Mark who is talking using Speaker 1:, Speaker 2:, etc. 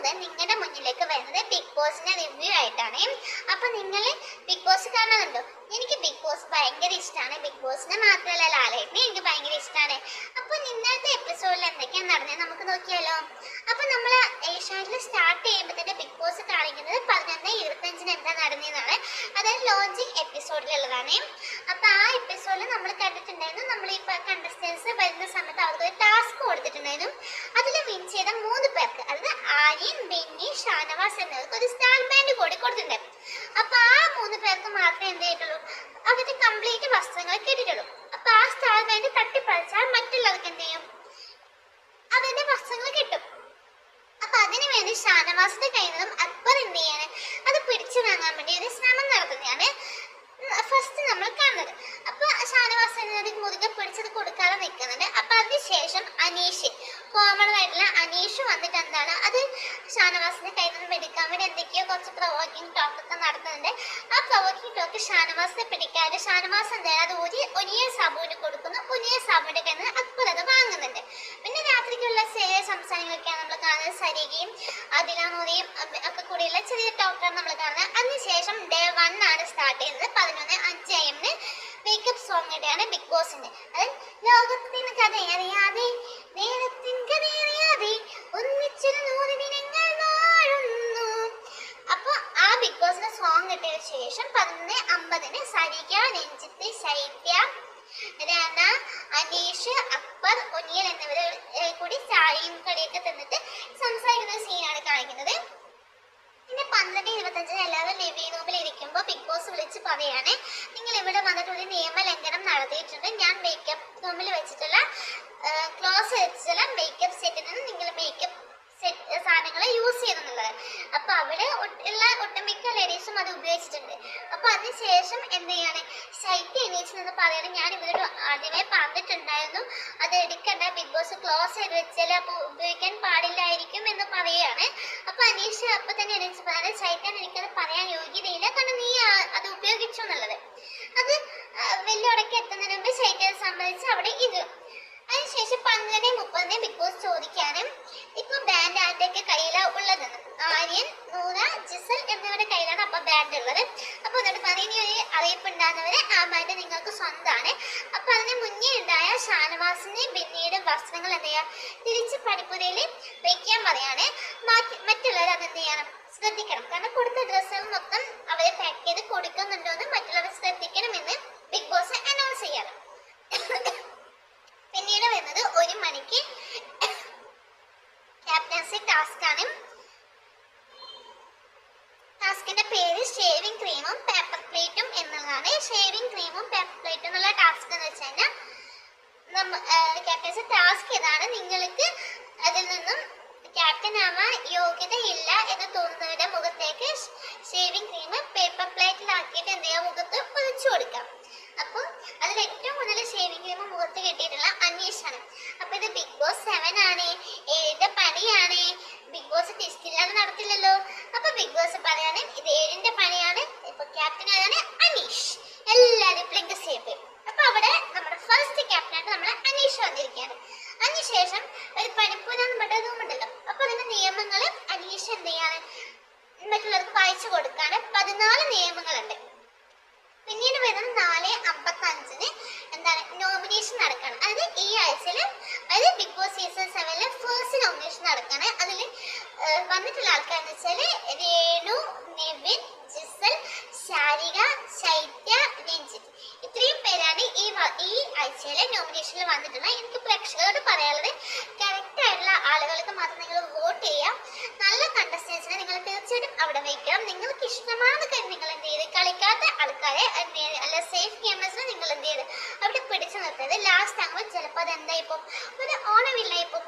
Speaker 1: മുതൽ നിങ്ങളുടെ മുന്നിലേക്ക് വരുന്നത് ബിഗ് ബോസിന്റെ റിവ്യൂ ആയിട്ടാണ്. അപ്പൊ നിങ്ങൾ ബിഗ് ബോസ് കാണുന്നുണ്ടോ എനിക്ക് ബിഗ് ബോസ് ഭയങ്കര ഇഷ്ടമാണ് ബിഗ് ബോസിനെ മാത്രമല്ല ലാലേട്ടിനെ എനിക്ക് ഭയങ്കര ഇഷ്ടമാണ് അപ്പൊ ഇന്നത്തെ എപ്പിസോഡിൽ എന്തൊക്കെയാണ് നടന്നത് നമുക്ക് നോക്കിയാലോ. അപ്പൊ നമ്മൾ ഏഷ്യാനെറ്റിൽ സ്റ്റാർട്ട് ചെയ്യുമ്പോൾ തന്നെ ബിഗ് ബോസ് കാണിക്കുന്നത് പതിനൊന്ന് ഇരുപത്തഞ്ചിന് എന്താ നടന്നതെന്നാണ്. അതായത് ലോഞ്ചിങ് എപ്പിസോഡിലുള്ളതാണ് അപ്പൊ ആ എപ്പിസോഡിൽ നമ്മൾ കണ്ടിട്ടുണ്ടായിരുന്നു നമ്മൾ ഈ കണ്ടസ്റ്റൻസ് വരുന്ന സമയത്ത് അവർക്ക് ഒരു ടാസ്ക് കൊടുത്തിട്ടുണ്ടായിരുന്നു. അതിൽ വിൻ ചെയ്ത മൂന്ന് പേർക്ക് അതായത് ആര്യൻ ബെന്നി ഷാനവാസ് എന്നിവർക്ക് ഒരു സ്റ്റാർ ബാൻഡ് കൂടി കൊടുത്തിട്ടുണ്ടായിരുന്നു. അപ്പൊ ആ മൂന്ന് പേർക്ക് മാത്രമേ എന്ത് ചെയ്തിട്ടുള്ളൂ? അവരുടെ കംപ്ലീറ്റ് വസ്ത്രങ്ങൾ കിട്ടിയിട്ടുള്ളൂ. അപ്പൊ ആ സ്റ്റാർ ബാൻഡ് തട്ടിപ്പറിച്ചാൽ മറ്റുള്ളവർക്ക് എന്ത് ചെയ്യും? അവരുടെ വസ്ത്രങ്ങൾ കിട്ടും. അപ്പൊ അതിനു വേണ്ടി ഷാനവാസിന്റെ കയ്യിൽ നിന്നും അക്ബർ എന്ത് ചെയ്യാണ്? അത് പിടിച്ചു വാങ്ങാൻ വേണ്ടി ഒരു ശ്രമം നടത്തുന്നതാണ്. ഫസ്റ്റ് നമ്മൾ കാണുന്നത്. അപ്പൊ ഷാനവാസ് മുറുകെ പിടിച്ചത് കൊടുക്കാതെ നിൽക്കുന്നുണ്ട്. അപ്പൊ അതിനുശേഷം അനീഷ് കോമൺ ആയിട്ടുള്ള അനീഷ് വന്നിട്ട് എന്താണ്? അത് ഷാനവാസിന്റെ കയ്യിൽ നിന്ന് എടുക്കാൻ വേണ്ടി എന്തൊക്കെയോ കുറച്ച് പ്രൊവോക്കിംഗ് ടോക്ക് ഒക്കെ നടത്തുന്നുണ്ട്. ആ പ്രൊവോക്കിംഗ് ടോക്ക് ഷാനവാസിനെ പിടിക്കാതെ ഷാനവാസ് എന്താണ്? അത് ഒരു ഒനിയ സാബുവിന് കൊടുക്കുന്നു. ഒനിയ സാബുവിന്റെ കയ്യിൽ നിന്ന് അക്ബർ അത് വാങ്ങുന്നുണ്ട്. ചെറിയ സംസാരങ്ങളൊക്കെയാണ് നമ്മൾ കാണുന്നത്. സരികയും അതിലാനൂറിയും ഒക്കെ കൂടിയുള്ള ചെറിയ ടോക്കാണ് നമ്മൾ കാണുന്നത്. അതിനുശേഷം ഡേ വൺ ആണ് സ്റ്റാർട്ട് ചെയ്യുന്നത്. പതിനൊന്ന് അഞ്ച് എമ്മിന് മേക്കപ്പ് സോങ് ഇട്ടാണ് ബിഗ് ബോസിന്റെ അതായത് ലോകത്തിന് കഥ അറിയാതെ നേരത്തിൻ കഥ അറിയാതെ ഒന്നിച്ചൊരു നൂറ് ദിനങ്ങൾ വാഴുന്നു. അപ്പൊ ആ ബിഗ് ബോസിന്റെ സോങ് ഇട്ടതിന് ശേഷം പതിനൊന്ന് അമ്പതിന് സരിക രഞ്ജിത്ത് ശൈത്യ രാന അനീഷ് അക്ബർ ഒനിയൽ എന്നിവരെ ഏർ കൂടി ചായയും കടിയൊക്കെ തന്നിട്ട് സംസാരിക്കുന്ന സീനാണ് കാണിക്കുന്നത്. പിന്നെ പന്ത്രണ്ട് ഇരുപത്തഞ്ചിന് എല്ലാവരും ലിവിംഗ് റൂമിൽ ഇരിക്കുമ്പോൾ ബിഗ് ബോസ് വിളിച്ച് പറയാണ് നിങ്ങൾ ഇവിടെ വന്നിട്ട് ഒരു നിയമലംഘനം നടത്തിയിട്ടുണ്ട്. ഞാൻ മേക്കപ്പ് റൂമിൽ വെച്ചിട്ടുള്ള ക്ലോസ് വെച്ചിട്ടുള്ള മേക്കപ്പ് സെറ്റിൽ നിന്ന് നിങ്ങൾ മേക്കപ്പ് അത് ഉപയോഗിച്ചിട്ടുണ്ട്. അപ്പൊ അതിനുശേഷം എന്ത് ചെയ്യാണ്? ശൈത്യ എണീച്ച് നിന്ന് പറയണം ഞാൻ ഇവരോട് ആദ്യമേ പറഞ്ഞിട്ടുണ്ടായിരുന്നു അത് എടുക്കണ്ട ബിഗ് ബോസ് ക്ലോസ് ചെയ്ത് വെച്ചാൽ അപ്പൊ ഉപയോഗിക്കാൻ പാടില്ലായിരിക്കും എന്ന് പറയുകയാണ്. അപ്പൊ അനീഷ് അപ്പൊ തന്നെ എണീച്ച് പറയാൻ ശൈത്യൻ എനിക്കത് പറയാൻ യോഗ്യതയില്ല കാരണം നീ അത് ഉപയോഗിച്ചു എന്നുള്ളത്. അത് വെല്ലുടക്കി എത്തുന്നതിന് മുമ്പ് ശൈത്യനെ സംബന്ധിച്ച് അവിടെ ഇത് അതിനുശേഷം പന്ത്രണ്ട് മുപ്പതിന് ബിഗ് ബോസ് ചോദിക്കാനും ബാൻഡ് ആരുടെയൊക്കെ കയ്യിലാണ് ഉള്ളത്. ആര്യൻ നൂറ ജിസൽ എന്നിവരുടെ കയ്യിലാണ് അപ്പൊ ബാൻഡ് ഉള്ളത്. അപ്പൊ എന്നിട്ട് പറയുന്ന ഒരു അറിയിപ്പ് ഉണ്ടാകുന്നവരെ ആ ബാൻഡ് നിങ്ങൾക്ക് സ്വന്തമാണ്. അപ്പൊ അതിന് മുന്നേ ഉണ്ടായ ഷാനവാസിന്റെ ബിന്നിയുടെ വസ്ത്രങ്ങൾ എന്ത് ചെയ്യാ തിരിച്ച് പടിപ്പുരയിൽ വെക്കാൻ പറയാണ്. ബാക്കി മറ്റുള്ളവർ അത് എന്ത് ചെയ്യണം ശ്രദ്ധിക്കണം. കാരണം കൊടുത്ത ഡ്രസ്സുകൾ മൊത്തം അവരെ പാക്ക് ചെയ്ത് കൊടുക്കുന്നുണ്ടോ എന്ന് മറ്റുള്ളവർ ശ്രദ്ധിക്കണമെന്ന് ബിഗ് ബോസ് അനൗൺസ് ചെയ്യാറ് പിന്നീട് വരുന്നത് ഒരു മണിക്ക് ക്യാപ്റ്റൻസി ടാസ്ക് ആണ്. ടാസ്കിന്റെ പേര് ഷേവിംഗ് ക്രീമും പേപ്പർ പ്ലേറ്റും എന്നുള്ളതാണ്. ഷേവിംഗ് ക്രീമും പേപ്പർ പ്ലേറ്റും എന്നുള്ള ടാസ്ക് എന്ന് വെച്ച് കഴിഞ്ഞാൽ നമ്മ ക്യാപ്റ്റൻസി ടാസ്ക് ഇതാണ്. നിങ്ങൾക്ക് അതിൽ നിന്നും ക്യാപ്റ്റൻ ആവാൻ യോഗ്യതയില്ല എന്ന് തോന്നുന്നവരുടെ മുഖത്തേക്ക് ബിഗ് ബോസ് സെവൻ ആണ്. ഏഴിന്റെ പണിയാണ്. ബിഗ് ബോസ് ടെസ്റ്റ് ഇല്ലാതെ നടത്തില്ലല്ലോ. അപ്പൊ ബിഗ് ബോസ് പറയാണ് ഇത് ഏഴിന്റെ പണിയാണ്. ഇപ്പൊ ക്യാപ്റ്റൻ ആരാണ്? അനീഷ്. എല്ലാവരും പ്ലിങ്ക് സേഫ് അപ്പൊ അവിടെ നമ്മുടെ ഫസ്റ്റ് ക്യാപ്റ്റൻ ക്യാപ്റ്റനായിട്ട് നമ്മുടെ അനീഷ് വന്നിരിക്കുകയാണ്. അതിനുശേഷം ഒരു പണിപ്പൂരാന്ന് ഉണ്ടല്ലോ. അപ്പൊ അതിന്റെ നിയമങ്ങൾ അനീഷ് എന്ത് ചെയ്യാണ്? മറ്റുള്ളവർക്ക് വായിച്ചു കൊടുക്കാൻ പതിനാല് നിയമങ്ങളുണ്ട്. പിന്നീട് വരുന്നത് നാല് അമ്പത്തി അഞ്ചിന് എന്താണ് നോമിനേഷൻ നടക്കണം. അതായത് ഈ ആഴ്ചയിൽ അതായത് ബിഗ് ബോസ് സീസൺ സെവനിലെ ഫേസ്റ്റ് നോമിനേഷൻ നടക്കണം. അതിൽ വന്നിട്ടുള്ള ആൾക്കാരെന്ന് വെച്ചാൽ രേണു നെവിൻ ജിസൽ ശാരിക ശൈത്യ രഞ്ജിത്ത്. ഇത്രയും പേരാണ് ഈ ഈ ആഴ്ചയിലെ നോമിനേഷനിൽ വന്നിട്ടുള്ളത്. എനിക്ക് പ്രേക്ഷകരോട് പറയാനുള്ളത് കറക്റ്റ് ആയിട്ടുള്ള ആളുകൾക്ക് മാത്രം നിങ്ങൾ നിങ്ങൾക്ക് ഇഷ്ടമാണെന്ന് കരുതി നിങ്ങൾ എന്ത് ചെയ്ത്? കളിക്കാത്ത ആൾക്കാരെ എന്ത് ചെയ്ത്? അല്ല സേഫ് ഗെയിമേഴ്സിനെ നിങ്ങൾ എന്ത് ചെയ്ത്? അവിടെ പിടിച്ചു നിർത്തരുത് ലാസ്റ്റ് ആകുമ്പോൾ ചിലപ്പോൾ അത് എന്തായിപ്പോൾ ഒരു ഓണമില്ലായിപ്പോൾ